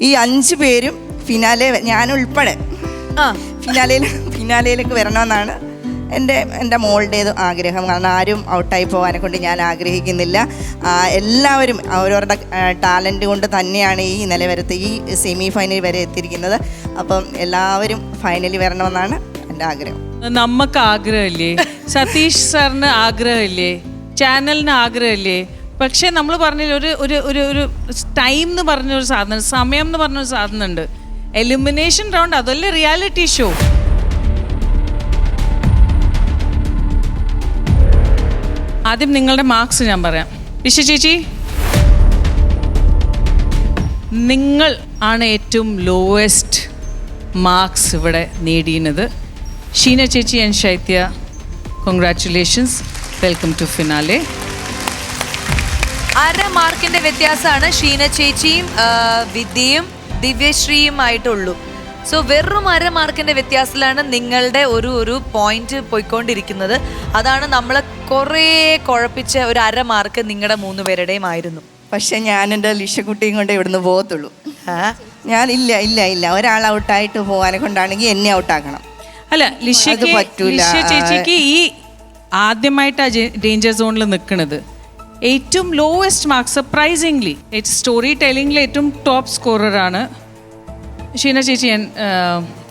ഈ അഞ്ച് പേരും ഫിനാലെ ഞാനുൾപ്പെടെ ആ. ഫിനാലയിൽ ഫിനാലയിലേക്ക് വരണമെന്നാണ് എന്റെ എന്റെ മോളുടേത് ആഗ്രഹം. കാരണം ആരും ഔട്ടായി പോകാനെ കൊണ്ട് ഞാൻ ആഗ്രഹിക്കുന്നില്ല. എല്ലാവരും അവരവരുടെ ടാലന്റ് കൊണ്ട് തന്നെയാണ് ഈ നില വരത്ത് ഈ സെമി ഫൈനൽ വരെ എത്തിയിരിക്കുന്നത്. അപ്പം എല്ലാവരും ഫൈനലിൽ വരണമെന്നാണ് എന്റെ ആഗ്രഹം. നമുക്ക് ആഗ്രഹമില്ലേ? സതീഷ് സാറിന് ആഗ്രഹമില്ലേ? ചാനലിന് ആഗ്രഹമില്ലേ? പക്ഷേ നമ്മൾ പറഞ്ഞില്ല ഒരു ഒരു ഒരു ഒരു ടൈം എന്ന് പറഞ്ഞൊരു സാധനം സമയം എന്ന് പറഞ്ഞൊരു സാധനം ഉണ്ട് എലിമിനേഷൻ റൗണ്ട് അതല്ല റിയാലിറ്റി ഷോ ആദ്യം നിങ്ങളുടെ മാർക്സ് ഞാൻ പറയാം. വിശ്വ ചേച്ചി നിങ്ങൾ ആണ് ഏറ്റവും ലോവസ്റ്റ് മാർക്സ് ഇവിടെ നേടിയുന്നത് ഷീന ചേച്ചി and Shaithya congratulations welcome to finale അര മാർക്കിന്റെ വ്യത്യാസമാണ് ഷീന ചേച്ചിയും വിദ്യയും ദിവ്യശ്രീയും ദിവ്യശ്രീയുമായിട്ടുള്ളൂ. സോ വെറും അര മാർക്കിന്റെ വ്യത്യാസത്തിലാണ് നിങ്ങളുടെ ഒരു ഒരു പോയിന്റ് പോയിക്കൊണ്ടിരിക്കുന്നത്. അതാണ് നമ്മളെ കുറേ കുഴപ്പിച്ച ഒരു അര മാർക്ക് നിങ്ങളുടെ മൂന്ന് പേരുടെയും ആയിരുന്നു. പക്ഷെ ഞാൻ എന്റെ ലിഷക്കുട്ടിയും കൊണ്ട് ഇവിടുന്ന് പോകത്തുള്ളൂ. ഞാൻ ഇല്ല ഇല്ല ഇല്ല. ഒരാൾ ഔട്ടായിട്ട് പോകാനെ കൊണ്ടാണെങ്കിൽ എന്നെ ഔട്ടാക്കണം. അല്ല. ലിഷ ചേച്ചിക്ക് ഈ ആദ്യമായിട്ടാണ് ഡേഞ്ചർ സോണിൽ നിൽക്കുന്നത് ഏറ്റവും ലോവസ്റ്റ് മാർക്ക് സർപ്രൈസിംഗ്ലി സ്റ്റോറി ടെലിംഗിൽ ഏറ്റവും ടോപ്പ് സ്കോററാണ് ഷീന ചേച്ചി ഞാൻ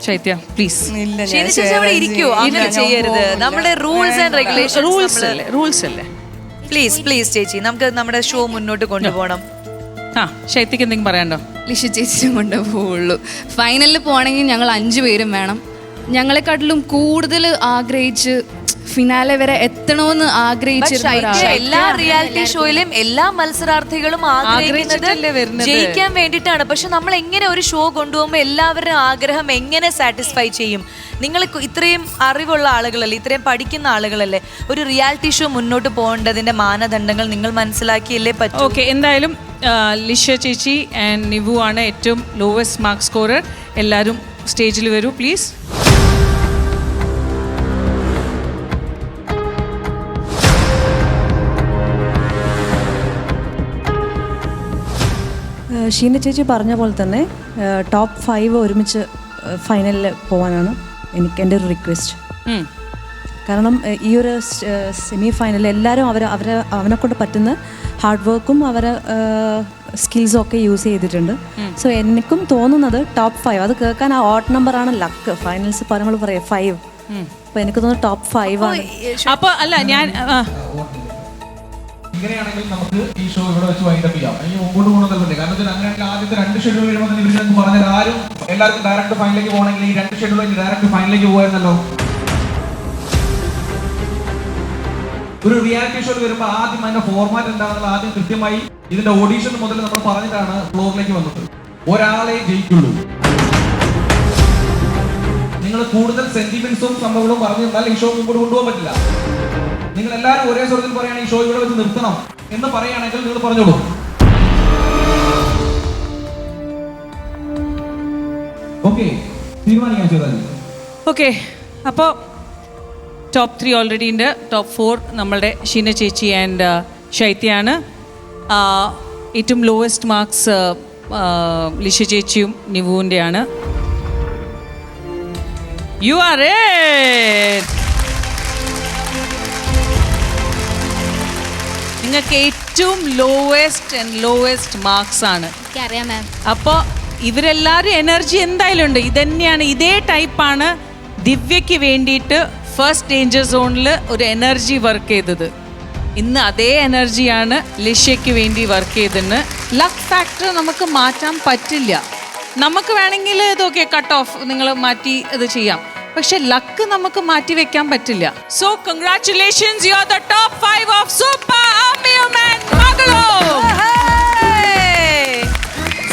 ശൈത്യ പ്ലീസ് ഇല്ല ഷീന ചേച്ചി അവിടെ ഇരിക്കൂ? അങ്ങനെ ചെയ്യരുത്. നമ്മുടെ റൂൾസ് ആൻഡ് റെഗുലേഷൻ റൂൾസ് അല്ലേ? റൂൾസ് അല്ലേ? പ്ലീസ് പ്ലീസ് ചേച്ചി നമുക്ക് നമ്മുടെ ഷോ മുന്നോട്ട് കൊണ്ടുപോകണം. ആ ശൈത്യക്ക് എന്തെങ്കിലും പറയാണ്ടോ ലിഷ ചേച്ചി കൊണ്ട് പോവുള്ളൂ. ഫൈനലിൽ പോകണമെങ്കിൽ ഞങ്ങൾ അഞ്ചു പേരും വേണം. ഞങ്ങളെക്കാട്ടിലും കൂടുതൽ ആഗ്രഹിച്ച് ഫിനാലെ വരെ എത്തണമെന്ന് ആഗ്രഹിച്ചിരുന്ന ഒരാളാണ്. എല്ലാ റിയാലിറ്റി ഷോയിലും എല്ലാ മത്സരാർത്ഥികളും ആഗ്രഹിച്ചിട്ടല്ലേ ആഗ്രഹിക്കുന്നത് വരുന്നത്? ജയിക്കാൻ വേണ്ടിയിട്ടാണ്. പക്ഷെ നമ്മൾ എങ്ങനെ ഒരു ഷോ കൊണ്ടുപോകുമ്പോൾ എല്ലാവരുടെയും ആഗ്രഹം എങ്ങനെ സാറ്റിസ്ഫൈ ചെയ്യും? നിങ്ങൾ കു- ഇത്രയും അറിവുള്ള ആളുകളല്ലേ ഇത്രയും പഠിക്കുന്ന ആളുകളല്ലേ ഒരു റിയാലിറ്റി ഷോ മുന്നോട്ട് പോകേണ്ടതിന്റെ മാനദണ്ഡങ്ങൾ നിങ്ങൾ മനസ്സിലാക്കിയല്ലേ പറ്റൂ? ഓക്കെ എന്തായാലും ആ, ലിഷ ചേച്ചി ആൻഡ് നിവു ആണ് ഏറ്റവും ലോവസ്റ്റ് മാർക്ക് സ്കോറർ എല്ലാവരും സ്റ്റേജിൽ വരൂ പ്ലീസ് ഷീന ചേച്ചി പറഞ്ഞ പോലെ തന്നെ ടോപ്പ് ഫൈവ് ഒരുമിച്ച് ഫൈനലിൽ പോകാനാണ് എനിക്ക് എന്റെ ഒരു റിക്വസ്റ്റ് കാരണം ഈ ഒരു സെമി ഫൈനലിൽ എല്ലാവരും അവർ അവരെ അവനെ കൊണ്ട് പറ്റുന്ന ഹാർഡ് വർക്കും അവരെ സ്കിൽസും ഒക്കെ യൂസ് ചെയ്തിട്ടുണ്ട്. സോ എനിക്കും തോന്നുന്നത് ടോപ്പ് ഫൈവ് അത് കേൾക്കാൻ ആ ഓട്ട് നമ്പറാണ് ലക്ക് ഫൈനൽസ് പറയുമ്പോൾ പറയാം ഫൈവ് അപ്പോൾ എനിക്ക് തോന്നുന്നു ടോപ്പ് ഫൈവ് ആണ്. അപ്പോൾ അല്ല ഞാൻ ഇങ്ങനെയാണെങ്കിൽ നമുക്ക് ഈ ഷോ ഇവിടെ വെച്ച് വൈൻഡപ്പ് ചെയ്യാം. അല്ലെങ്കിൽ മുമ്പോട്ട് നല്ലതല്ലേ കാരണം വെച്ചാൽ അങ്ങനെയാണെങ്കിൽ ആദ്യത്തെ രണ്ട് ഷെഡ്യൂൾ വരുമ്പോൾ തന്നെ ഇവർ പറഞ്ഞാൽ ആരും എല്ലാവർക്കും ഡയറക്റ്റ് ഫൈനലിലേക്ക് പോകണമെങ്കിൽ ഈ രണ്ട് ഷെഡ്യൂൾ കഴിഞ്ഞ് ഡയറക്റ്റ് ഫൈനലിലേക്ക് പോകാമെന്നല്ലോ ഒരു റിയാലിറ്റി ഷോയിൽ വരുമ്പോൾ ആദ്യം അതിന്റെ ഫോർമാറ്റ് എന്താണെന്നുള്ള ആദ്യം കൃത്യമായി ഇതിന്റെ ഓഡീഷൻ മുതൽ നമ്മൾ പറഞ്ഞിട്ടാണ് ഫ്ലോറിലേക്ക് വന്നത്. ഒരാളെ ജയിക്കുള്ളൂ. നിങ്ങൾ കൂടുതൽ സെന്റിമെന്റ്സും സംഭവങ്ങളും പറഞ്ഞിരുന്നാൽ ഈ ഷോ മുമ്പോട്ട് കൊണ്ടുപോകാൻ പറ്റില്ല. നിങ്ങൾ എല്ലാവരും ഒരേ സ്വരത്തിൽ പറയുകയാണ് ഈ ഷോ ഇവിടെ വെച്ച് നിർത്തണം എന്ന് പറയുകയാണെങ്കിൽ നിങ്ങൾ പറഞ്ഞോളൂ. ഓക്കെ അപ്പോൾ ടോപ്പ് ത്രീ ഓൾറെഡി ഉണ്ട്. ടോപ്പ് ഫോർ നമ്മളുടെ ഷീന ചേച്ചി ആൻഡ് ശൈത്യാണ് ആ, ഏറ്റവും ലോവസ്റ്റ് മാർക്സ് ലിഷ ചേച്ചിയും നിവുവിന്റെയാണ്. യു ആർ എ നിങ്ങൾക്ക് ഏറ്റവും ലോവസ്റ്റ് ആൻഡ് ലോവസ്റ്റ് മാർക്സ് ആണ്. മാം അപ്പോൾ ഇവരെല്ലാവരും എനർജി എന്തായാലും ഉണ്ട്. ഇതന്നെയാണ് ഇതേ ടൈപ്പാണ് ദിവ്യയ്ക്ക് വേണ്ടിയിട്ട് ഫസ്റ്റ് ഡേഞ്ചർ സോണിൽ ഒരു എനർജി വർക്ക് ചെയ്തത്. ഇന്ന് അതേ എനർജിയാണ് ലിഷ്യയ്ക്ക് വേണ്ടി വർക്ക് ചെയ്തിന് ലക്ക് ഫാക്ടർ നമുക്ക് മാറ്റാൻ പറ്റില്ല. നമുക്ക് വേണമെങ്കിൽ ഇതൊക്കെ കട്ട് ഓഫ് നിങ്ങൾ മാറ്റി ഇത് ചെയ്യാം. പക്ഷെ ലക്ക് നമുക്ക് മാറ്റി വെക്കാൻ പറ്റില്ല. So congratulations you are the top five of super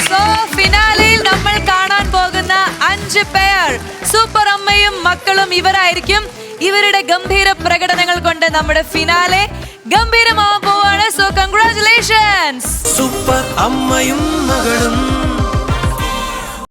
show ഫിനാലയിൽ നമ്മൾ കാണാൻ പോകുന്ന അഞ്ച് പേർ സൂപ്പർ അമ്മയും മക്കളും ഇവരായിരിക്കും. ഇവരുടെ ഗംഭീര പ്രകടനങ്ങൾ കൊണ്ട് നമ്മുടെ ഫിനാലെ ഗംഭീരമാവാൻ പോവാണ്. സോ കൺഗ്രാറ്റുലേഷൻസ് സൂപ്പർ അമ്മയും മകളും